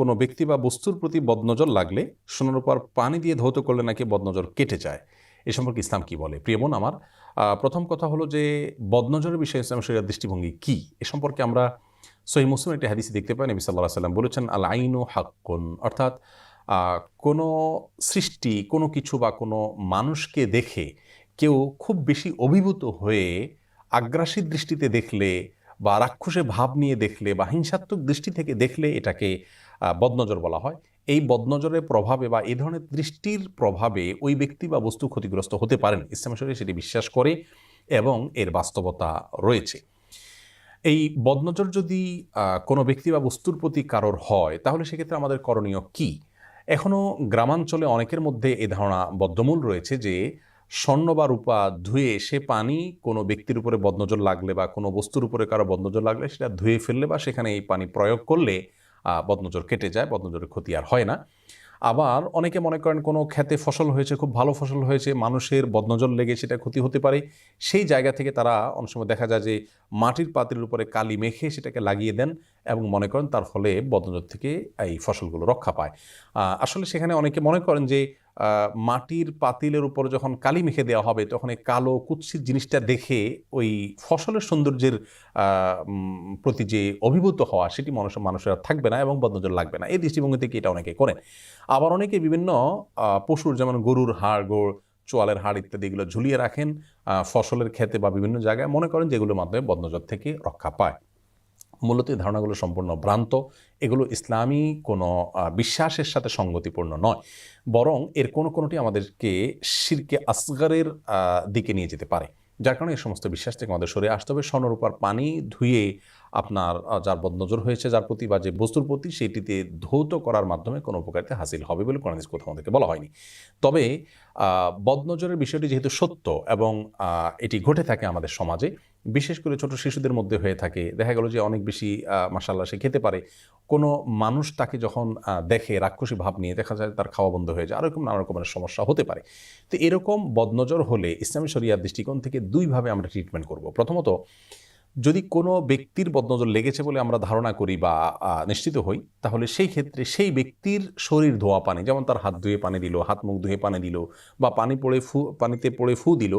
কোনো ব্যক্তি বা বস্তুর প্রতি বদনজর লাগলে সোনার উপর পানি দিয়ে ধৌত করলে নাকি বদনজর কেটে যায়। এ সম্পর্কে ইসলাম কি বলে? প্রিয় বোন, আমার প্রথম কথা হলো যে বদনজরের বিষয়ে ইসলাম শরিয়ার দৃষ্টিভঙ্গি কি? এ সম্পর্কে আমরা সহি মুসলিম একটি হাদিসে দেখতে পাই, নবী সাল্লাহ সাল্লাম বলেছেন আল আইনু হাক্কুন অর্থাৎ কোনো সৃষ্টি, কোনো কিছু বা কোনো মানুষকে দেখে কেউ খুব বেশি অভিভূত হয়ে আগ্রাসী দৃষ্টিতে দেখলে বা রাক্ষসে ভাব নিয়ে দেখলে বা হিংসাত্মক দৃষ্টি থেকে দেখলে এটাকে বদনজর বলা হয়। এই বদনজরের প্রভাবে বা এই ধরনের দৃষ্টির প্রভাবে ওই ব্যক্তি বা বস্তু ক্ষতিগ্রস্ত হতে পারেন। ইসলাম শরীর সেটি বিশ্বাস করে এবং এর বাস্তবতা রয়েছে। এই বদনজর যদি কোনো ব্যক্তি বা বস্তুর প্রতি কারোর হয়, তাহলে সেক্ষেত্রে আমাদের করণীয় কি? এখনও গ্রামাঞ্চলে অনেকের মধ্যে এ ধারণা বদ্ধমূল রয়েছে যে স্বর্ণ বা রূপা ধুয়ে সে পানি কোনো ব্যক্তির উপরে বদনজর লাগলে বা কোনো বস্তুর উপরে কারও বদনজর লাগলে সেটা ধুয়ে ফেললে বা সেখানে এই পানি প্রয়োগ করলে বদনজর কেটে যায়, বদনজরের ক্ষতি আর হয় না। আবার অনেকে মনে করেন কোনো খেতে ফসল হয়েছে, খুব ভালো ফসল হয়েছে, মানুষের বদনজর লেগে সেটা ক্ষতি হতে পারে। সেই জায়গা থেকে তারা অনেক সময় দেখা যায় যে মাটির পাতিলের উপরে কালি মেখে সেটাকে লাগিয়ে দেন এবং মনে করেন তার ফলে বদনজর থেকে এই ফসলগুলো রক্ষা পায়। আসলে সেখানে অনেকে মনে করেন যে মাটির পাতিলের উপর যখন কালি মেখে দেওয়া হবে, তখন এই কালো কুৎসিত জিনিসটা দেখে ওই ফসলের সৌন্দর্যের প্রতি যে অভিভূত হওয়া, সেটি মানুষ, মানুষের থাকবে না এবং বদনজর লাগবে না। এই দৃষ্টিভঙ্গি থেকে এটা অনেকে করেন। আবার অনেকে বিভিন্ন পশুর, যেমন গরুর হাড়, গোড়, চোয়ালের হাড় ইত্যাদি এগুলো ঝুলিয়ে রাখেন ফসলের ক্ষেতে বা বিভিন্ন জায়গায়, মনে করেন যেগুলোর মাধ্যমে বদনজর থেকে রক্ষা পায়। মূলত এই ধারণাগুলো সম্পূর্ণ ভ্রান্ত। এগুলো ইসলামী কোনো বিশ্বাসের সাথে সঙ্গতিপূর্ণ নয়। বরং এর কোনো কোনোটি আমাদেরকে শিরকে আসগারের দিকে নিয়ে যেতে পারে। যার কারণে এই সমস্ত বিশ্বাস থেকে আমাদের সরে আসতে হবে। স্বর্ণরূপার পানি ধুয়ে আপনার যার বদনজর হয়েছে, যার প্রতি বা যে বস্তুর প্রতি সেটিতে ধৌত করার মাধ্যমে কোনো উপকারিতা হাসিল হবে বলে কোনো কোথাও আমাদেরকে বলা হয়নি। তবে বদনজরের বিষয়টি যেহেতু সত্য এবং এটি ঘটে থাকে আমাদের সমাজে বিশেষ করে ছোট শিশুদের মধ্যে হয়ে থাকে। দেখা গেল যে অনেক বেশি মাসাল্লাহ সে খেতে পারে। কোনো মানুষ তাকে যখন দেখে, রাক্ষসী ভাব নিয়ে, দেখা যায় তার খাওয়া বন্ধ হয়ে যায়। এরকম নানা রকমের সমস্যা হতে পারে। তো এরকম বদনজর হলে ইসলামী শরিয়ার দৃষ্টিকোণ থেকে দুইভাবে আমরা ট্রিটমেন্ট করব। প্রথমত, যদি কোনো ব্যক্তির বদনজর লেগেছে বলে আমরা ধারণা করি বা নিশ্চিত হই, তাহলে সেই ক্ষেত্রে সেই ব্যক্তির শরীর ধোয়া পানি, যেমন তার হাত ধুয়ে পানি দিল, হাত মুখ ধুয়ে পানি দিল বা পানি পড়ে ফু, পানিতে পড়ে ফু দিল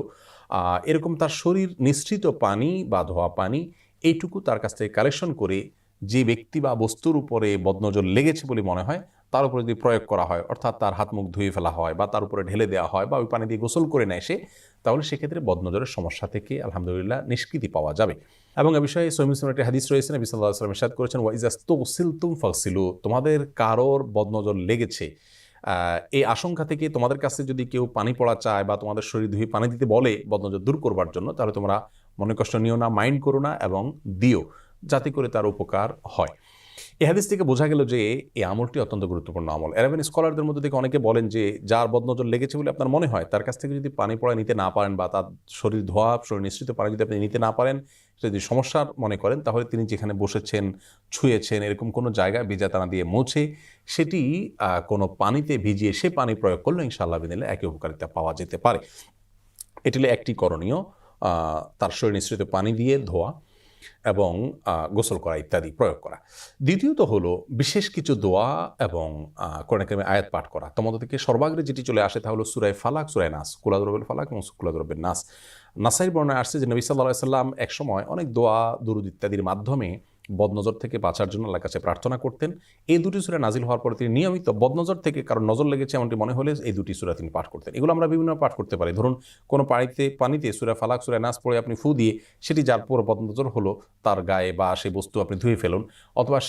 এরকম তার শরীর নিঃসৃত পানি বা ধোয়া পানি, এইটুকু তার কাছ থেকে কালেকশন করে যে ব্যক্তি বা বস্তুর উপরে বদনজর লেগেছে বলে মনে হয়, তার উপরে যদি প্রয়োগ করা হয়, অর্থাৎ তার হাত মুখ ধুয়ে ফেলা হয় বা তার উপরে ঢেলে দেওয়া হয় বা ওই পানি দিয়ে গোসল করে নেয় সে, তাহলে সেক্ষেত্রে বদনজরের সমস্যা থেকে আলহামদুলিল্লাহ নিষ্কৃতি পাওয়া যাবে। এবং এ বিষয়ে সৈমিস একটি হাদিস রয়েছে, নবী সাল্লাহ ইরশাদ করেছেন ওয়াইজাস তুসিল তুম ফাকসিলু তোমাদের কারোর বদনজর লেগেছে এই আশঙ্কা থেকে তোমাদের কাছে যদি কেউ পানি পড়া চায় বা তোমাদের শরীর ধুয়ে পানি দিতে বলে বদনজর দূর করবার জন্য, তাহলে তোমরা মনে কষ্ট নিও না, মাইন্ড করো না এবং দিও, যাতে করে তার উপকার হয়। এই হাদিস থেকে বোঝা গেল যে এই আমলটি অত্যন্ত গুরুত্বপূর্ণ আমল। এরাবেন স্কলারদের মধ্যে থেকে অনেকে বলেন যে যার বদনজর লেগেছে বলে আপনার মনে হয়, তার কাছ থেকে যদি পানি পড়া নিতে না পারেন বা তার শরীর ধোয়া, শরীর নিশ্চিত পানি যদি আপনি নিতে না পারেন যদি সমস্যার মনে করেন, তাহলে তিনি যেখানে বসেছেন, ছুঁয়েছেন, এরকম কোনো জায়গায় ভিজা টানা দিয়ে মুছে, সেটি কোনো পানিতে ভিজিয়ে সে পানি প্রয়োগ করলে ইনশাআল্লাহ বিদিলে একই উপকারিতা পাওয়া যেতে পারে। এটি একটি করণীয় তার শরীর নিঃসৃত পানি দিয়ে ধোয়া। এবং গোসল করা ইত্যাদি প্রয়োগ করা। দ্বিতীয়ত হলো বিশেষ কিছু দোয়া এবং কোরআনকামে আয়াত পাঠ করা। তোমাদের থেকে সর্বাগ্রে যেটি চলে আসে তা হলো সুরায় ফালাক, সুরায় নাস কুলাদ্রবের ফালাক এবং কুলাদ্রবের নাস। নাসাইর বর্ণায় আসছে যে নবী সাল্লাহ সাল্লাম এক সময় অনেক দোয়া, দুরুদ ইত্যাদির মাধ্যমে বদনজর থেকে বাঁচার জন্য আল্লাহর কাছে প্রার্থনা করতেন। এই দুটি সুরা নাজিল হওয়ার পরে তিনি নিয়মিত বদনজর থেকে কারণ নজর লেগেছে এমনটি মনে হলে এই দুটি সুরা তিনি পাঠ করতেন। এগুলো আমরা বিভিন্ন পাঠ করতে পারি। ধরুন, কোনো পানিতে পানিতে সুরা ফালাক, সুরা নাস পড়ে আপনি ফু দিয়ে সেটি যার পর বদনজর হলো, তার গায়ে বা সেই বস্তু আপনি ধুয়ে ফেলুন অথবা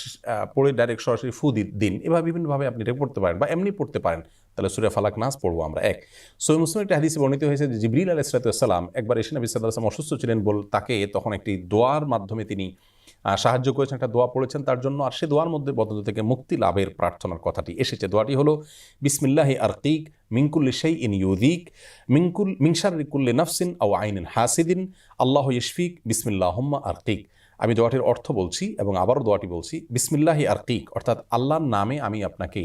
পড়ে ডাইরেক্ট সরাসরি ফু দিন। এভাবে বিভিন্নভাবে আপনি এটা পড়তে পারেন বা এমনি পড়তে পারেন। তাহলে সুরে ফালাক, নাস পড়ব আমরা এক। সৈ মুসলিম একটা হাদিসে বর্ণিত হয়েছে যে জিবরিল আলাহ সালাম একবার এসে নবী সাল্লাহ আসলাম অসুস্থ ছিলেন বল তাকে তখন একটি দোয়ার মাধ্যমে তিনি সাহায্য করেছেন, একটা দোয়া পড়েছেন তার জন্য। আর সে দোয়ার মধ্যে বদন্ত থেকে মুক্তি লাভের প্রার্থনার কথাটি এসেছে। দোয়াটি হলো, বিসমিল্লাহি আরকিক মিঙ্কুল্লি সেই ইন ইউদিক মিঙ্কুল মিংসারিকুল্লি নফসিন আও আইনিন হাসিদিন। আল্লাহ ইশফিক বিসমিল্লাহম্মা আরকিক আমি দোয়াটির অর্থ বলছি এবং আবারও দোয়াটি বলছি, বিসমিল্লাহি আরকিক অর্থাৎ আল্লাহর নামে আমি আপনাকে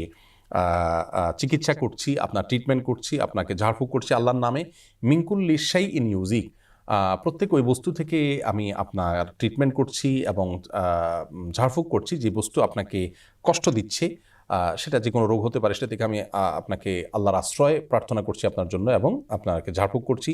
চিকিৎসা করছি, আপনার ট্রিটমেন্ট করছি, আপনাকে ঝাড়ফুঁক করছি আল্লাহর নামে। মিঙ্কুল্লি সেই ইন ইউজিক। প্রত্যেক ওই বস্তু থেকে আমি আপনার ট্রিটমেন্ট করছি এবং ঝাড়ফুঁক করছি যে বস্তু আপনাকে কষ্ট দিচ্ছে। সেটা যে কোনো রোগ হতে পারে, সেটা থেকে আমি আপনাকে আল্লাহর আশ্রয় প্রার্থনা করছি আপনার জন্য এবং আপনাকে ঝাড়ফুঁক করছি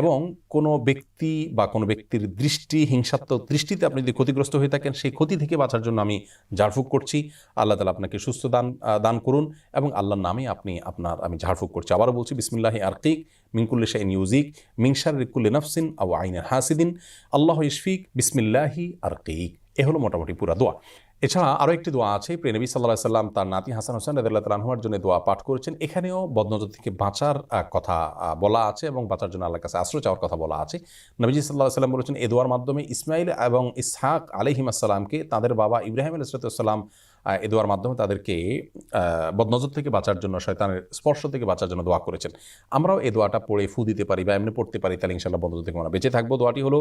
এবং কোনো ব্যক্তি বা কোনো ব্যক্তির দৃষ্টি, হিংসাত্মক দৃষ্টিতে আপনি যদি ক্ষতিগ্রস্ত হয়ে থাকেন, সেই ক্ষতি থেকে বাঁচার জন্য আমি ঝাড়ফুঁক করছি। আল্লাহ তালা আপনাকে সুস্থ দান দান করুন এবং আল্লাহর নামে আপনি আপনার, আমি ঝাড়ফুঁক করছি। আবারও বলছি, বিসমিল্লাহি আরকিক মিনকুল্লি শাইন ইউজিক মিংসার রিকুল্লি নফসিন আউ আইনের হাসিদিন। আল্লাহ ইশফিক, বিসমিল্লাহি আরকিক। এ হলো মোটামুটি পুরা দোয়া। এছাড়া আরও একটি দোয়া আছে। প্রিয় নবী সাল্লাহ সাল্লাম তার নাতি হাসান হোসেন রদুল্লাহ তালাহুয়ার জন্য দোয়া পাঠ করেছেন। এখানেও বদনজর থেকে বাঁচার কথা বলা আছে এবং বাঁচার জন্য আল্লাহর কাছে আশ্রয় চাওয়ার কথা বলা আছে। নবীজি সাল্লাহ সাল্লাম বলেছেন, এ দোয়ার মাধ্যমে ইসমাইল এবং ইসহাক আলহিমাসাল্লামকে তাদের বাবা ইব্রাহিম আলাইসালাম এ দোয়ার মাধ্যমে তাদেরকে বদনজর থেকে বাঁচার জন্য, শয়তানের স্পর্শ থেকে বাঁচার জন্য দোয়া করেছেন। আমরাও এই দোয়াটা পড়ে ফু দিতে পারি বা এমনি পড়তে পারি, তাহলে ইনশাল্লাহ বদনজর থেকে আমরা বেঁচে থাকব। দোয়াটি হলো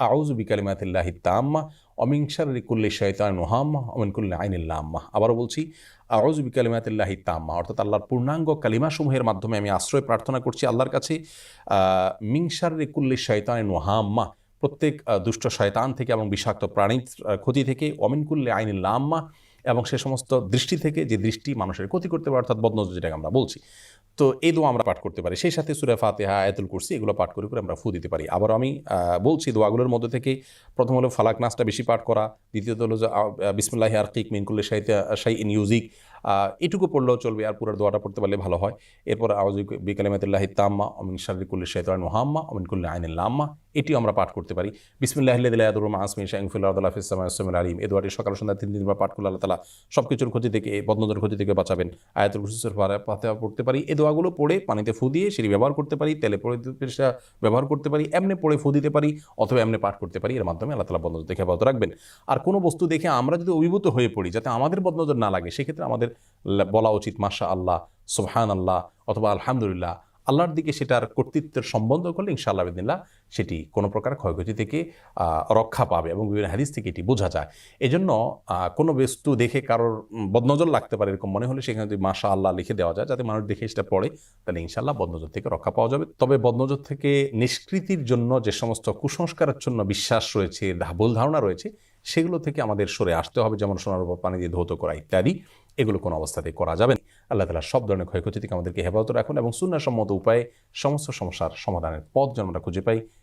আউজ বিকালিমাতিল্লাহি তাম্মা অমিংসার রিকুল্লি শৈতান নোহাম্মা অমিনকুল্লি আইনিল্লা আম্মা আবারও বলছি আউজ বিকালিমাতিল্লাহি তাম্মা অর্থাৎ আল্লাহর পূর্ণাঙ্গ কালিমাসমূহের মাধ্যমে আমি আশ্রয় প্রার্থনা করছি আল্লাহর কাছে মিংসার রিকুল্লি শৈতান নোহাম্মা প্রত্যেক দুষ্ট শয়তান থেকে এবং বিষাক্ত প্রাণীর ক্ষতি থেকে অমিনকুল্লি আইনিল্লা আম্মা এবং সে সমস্ত দৃষ্টি থেকে যে দৃষ্টি মানুষের ক্ষতি করতে পারে, অর্থাৎ বদনজর যেটাকে আমরা বলছি। তো এই দোয়া আমরা পাঠ করতে পারি। সেই সাথে সুরে ফাতেহা, আয়াতুল কুরসি এগুলো পাঠ করে করে আমরা ফু দিতে পারি। আবার আমি বলছি দোয়াগুলোর মধ্যে থেকে প্রথম হলো ফালাক নাচটা বেশি পাঠ করা, দ্বিতীয়ত হলো বিসমুল্লাহ আরকিক মিনকুল্লি শাহিতে শাই ইন ইউজিক এটুকু পড়লেও চলবে আর পুরো দোয়াটা পড়তে পারলে ভালো হয়। এরপর আওয়াজ বিকালিমাতুল্লাহ তাম্মা অমিন শারিকুল্লি শৈতান মোহাম্মা অমিন কুল্লি আইনুল্লাম্মা এটিও আমরা পাঠ করতে পারি। বিসমিল্লাহ দিল্লাহুর আসমি শাহিফুল্লাহ ইসলাম আলিম এ সকাল সন্ধ্যা তিন দিন পাঠ করলে আল্লাহ তালা সব কিছুর ক্ষতি থেকে বদনজর ক্ষতি থেকে বাঁচাবেন। আয়াতুল কুরসির পাতে পড়তে পারি এ দোয়াগুলো পড়ে পানিতে ফু দিয়ে সেটি ব্যবহার করতে পারি, তেলে পড়ে ব্যবহার করতে পারি, এমনি পড়ে ফু দিতে পারি, অথবা এমনি পাঠ করতে পারি, এর মাধ্যমে আল্লাহ তালা বদনজর থেকে হেফাজত রাখবেন। আর কোনো বস্তু দেখে আমরা যদি অভিভূত হয়ে পড়ি, যাতে আমাদের বদনজর না লাগে, সেক্ষেত্রে আমাদের বলা উচিত মাশা আল্লাহ সোহান আল্লাহ অথবা আলহামদুলিল্লাহ, আল্লাহর দিকে সেটার কর্তৃত্বের সম্বন্ধ করলে ইনশাআল্লাহ বিদিল্লাহ সেটি কোনো প্রকার ক্ষয়ক্ষতি থেকে রক্ষা পাবে এবং বিভিন্ন হাদিস থেকে এটি বোঝা যায়। এজন্য কোনো বস্তু দেখে কারোর বদনজর লাগতে পারে এরকম মনে হলে সেখানে যদি মাশা আল্লাহ লিখে দেওয়া যায়, যাতে মানুষ দেখে সেটা পড়ে, তাহলে ইনশাল্লাহ বদনজর থেকে রক্ষা পাওয়া যাবে। তবে বদনজর থেকে নিষ্কৃতির জন্য যে সমস্ত কুসংস্কারের জন্য বিশ্বাস রয়েছে ভুল ধারণা রয়েছে, সেগুলো থেকে আমাদের সরে আসতে হবে, যেমন সোনার উপর পানি দিয়ে ধৌত করা ইত্যাদি, এগুলো কোনো অবস্থাতেই করা যাবে না। আল্লাহ তালা সব ধরনের ক্ষয়ক্ষতি থেকে আমাদেরকে হেফাজত রাখুন এবং সুন্নাসম্মত উপায়ে সমস্ত সমস্যার সমাধানের পথ যেন আমরা খুঁজে পাই